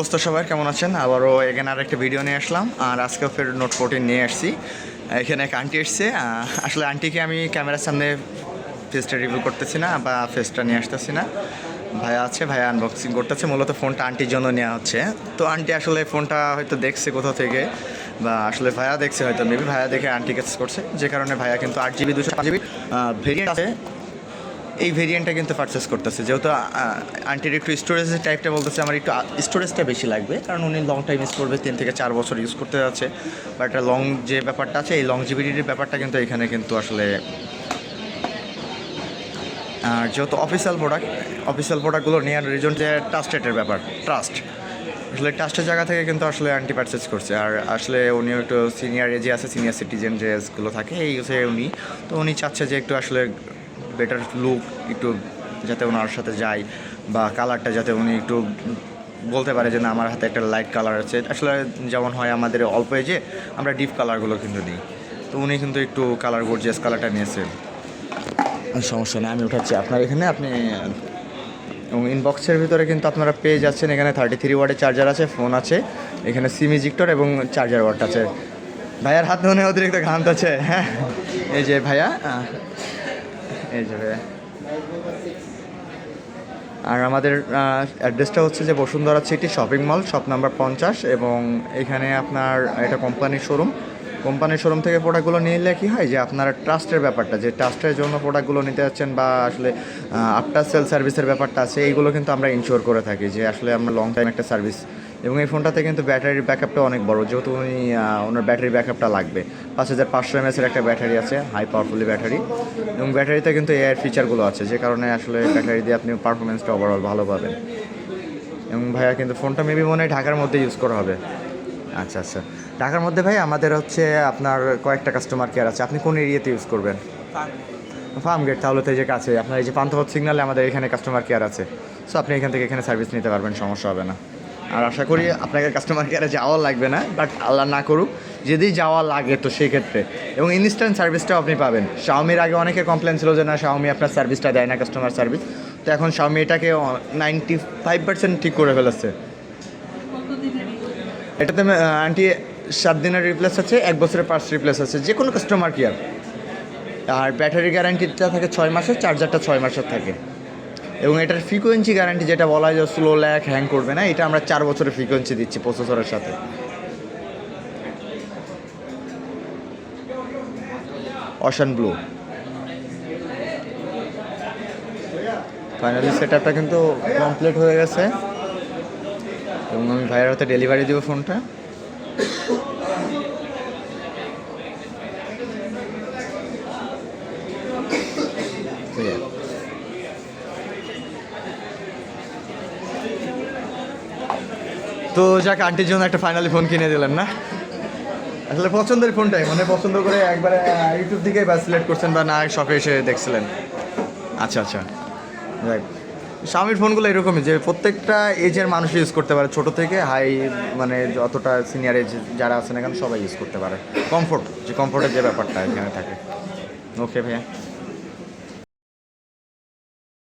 দোস্ত সবাই, কেমন আছেন? আবারও এখানে আর একটা ভিডিও নিয়ে আসলাম। আর আজকেও ফের নোট ফোরটিন নিয়ে আসছি। এখানে এক আন্টি এসছে। আসলে আন্টিকে আমি ক্যামেরার সামনে ফেসটা রিভিউ করতেছি না বা ফেসটা নিয়ে আসতেছি না। ভাইয়া আছে, ভাইয়া আনবক্সিং করতেছে। মূলত ফোনটা আন্টির জন্য নেওয়া হচ্ছে। তো আন্টি আসলে ফোনটা হয়তো দেখছে কোথাও থেকে, বা আসলে ভাইয়া দেখছে হয়তো মেবি ভাইয়া দেখে আন্টি কাজ করছে। যে কারণে ভাইয়া কিন্তু আট জিবি দুশো জিবি ভেরিয়েন্ট আছে। এই ভেরিয়েন্টটা কিন্তু পারচেস করতেছে। যেহেতু আন্টির একটু স্টোরেজের টাইপটা বলতেছে, আমার একটু স্টোরেজটা বেশি লাগবে। কারণ উনি লং টাইম ইউজ করবে, তিন থেকে চার বছর ইউজ করতে যাচ্ছে। বাট লং যে ব্যাপারটা আছে, এই লং জিবিটির ব্যাপারটা কিন্তু এখানে কিন্তু আসলে আর যেহেতু অফিসিয়াল প্রোডাক্ট অফিসিয়াল প্রোডাক্টগুলো নেওয়ার রিজন যে ট্রাস্টেডের ব্যাপার ট্রাস্ট আসলে ট্রাস্টের জায়গা থেকে কিন্তু আসলে আন্টি পারচেস করছে। আর আসলে উনিও একটু সিনিয়র এজে আছে সিনিয়র সিটিজেন যে এজগুলো থাকে, এই উনি, তো উনি চাচ্ছে যে একটু আসলে বেটার লুক একটু যাতে ওনার সাথে যায় বা কালারটা যাতে উনি একটু বলতে পারে যে না আমার হাতে একটা লাইট কালার আছে। আসলে যেমন হয় আমাদের অল্প এজে আমরা ডিপ কালারগুলো কিন্তু নিই। তো উনি কিন্তু একটু কালার গোর্জিয়াস কালারটা নিয়েছেন সমস্যা নেই আমি উঠাচ্ছি। আপনার এখানে আপনি এবং ইনবক্সের ভিতরে কিন্তু আপনারা পেয়ে যাচ্ছেন। এখানে থার্টি থ্রি ওয়ার্ডের চার্জার আছে ফোন আছে। এখানে সিম ইজিক্টর এবং চার্জার ওয়ার্ড আছে। ভাইয়ার হাত মনে অতিরিক্ত আছে। হ্যাঁ। এই যে ভাইয়া এই যে আর আমাদের অ্যাড্রেসটা হচ্ছে যে Bashundhara city shopping mall shop number পঞ্চাশ, এবং এখানে আপনার, এটা কোম্পানির শোরুম কোম্পানির শোরুম থেকে প্রোডাক্টগুলো নিলে কি হয় যে আপনারা ট্রাস্টের ব্যাপারটা, যে ট্রাস্টের জন্য প্রোডাক্টগুলো নিতে যাচ্ছেন বা আসলে আফটার সেল সার্ভিসের ব্যাপারটা আছে, এইগুলো কিন্তু আমরা ইনশিওর করে থাকি যে আসলে আমরা লং টাইম একটা সার্ভিস এবং এই ফোনটাতে কিন্তু ব্যাটারির ব্যাকআপটা অনেক বড়, যেহেতু উনি ওনার ব্যাটারি ব্যাকআপটা লাগবে। পাঁচ হাজার পাঁচশো এমএসের একটা ব্যাটারি আছে হাই পাওয়ারফুলি ব্যাটারি। এবং ব্যাটারিতে কিন্তু এআই ফিচারগুলো আছে, যে কারণে আসলে ব্যাটারি দিয়ে আপনি পারফরমেন্সটা ওভারঅল ভালো পাবেন। এবং ভাইয়া, কিন্তু ফোনটা মেবি মনে হয় ঢাকার মধ্যে ইউজ করা হবে। আচ্ছা আচ্ছা। ঢাকার মধ্যে ভাই, আমাদের হচ্ছে আপনার কয়েকটা কাস্টমার কেয়ার আছে। আপনি কোন এরিয়াতে ইউজ করবেন? ফার্ম গেট তাহলে তো এই যে কাছে, আপনার এই যে পান্থপথ সিগনালে আমাদের এখানে কাস্টমার কেয়ার আছে। সো আপনি এখান থেকে এখানে সার্ভিস নিতে পারবেন, সমস্যা হবে না। আর আশা করি আপনাকে কাস্টমার কেয়ারে যাওয়া লাগবে না বাট আল্লাহ না করুক, যদি যাওয়া লাগে তো সেই ক্ষেত্রে। এবং ইনস্ট্যান্ট সার্ভিসটাও আপনি পাবেন। শাওমির আগে অনেকে কমপ্লেন ছিল যে, না শাওমি আপনার সার্ভিসটা দেয় না কাস্টমার সার্ভিস তো এখন শাওমি এটাকে নাইনটি ফাইভ পার্সেন্ট ঠিক করে ফেলেছে। এটাতে আন্টি সাত দিনের রিপ্লেস আছে, এক বছরের পার্স রিপ্লেস আছে যে কোনো কাস্টমার কেয়ার আর ব্যাটারি গ্যারান্টিটা থাকে ছয় মাসের চার্জারটা ছয় মাসের থাকে। এবং এটার ফ্রিকোয়েন্সি গ্যারান্টি যেটা বলা হয় যে স্লো ল্যাক হ্যাং করবে না, এটা আমরা চার বছরের ফ্রিকোয়েন্সি দিচ্ছি প্রসেসরের সাথে। অশান ব্লু ফাইনালি সেট আপটা কিন্তু কমপ্লিট হয়ে গেছে। এবং আমি ভাইয়ের হাতে ডেলিভারি দেবো ফোনটা তো যাক, আন্টির জন্য একটা ফাইনালি ফোন কিনে দিলেন না? আসলে পছন্দের ফোনটাই মানে পছন্দ করে একবারে ইউটিউব থেকেই বা সিলেক্ট করছেন বা না শপে এসে দেখছিলেন। আচ্ছা আচ্ছা। যাক, স্বামীর ফোনগুলো এরকমই যে প্রত্যেকটা এজের মানুষ ইউজ করতে পারে। ছোট থেকে হাই মানে যতটা সিনিয়র এজ যারা আছেন এখানে সবাই ইউজ করতে পারে। কমফোর্ট যে কমফোর্টের যে ব্যাপারটা এখানে থাকে। ওকে ভাইয়া?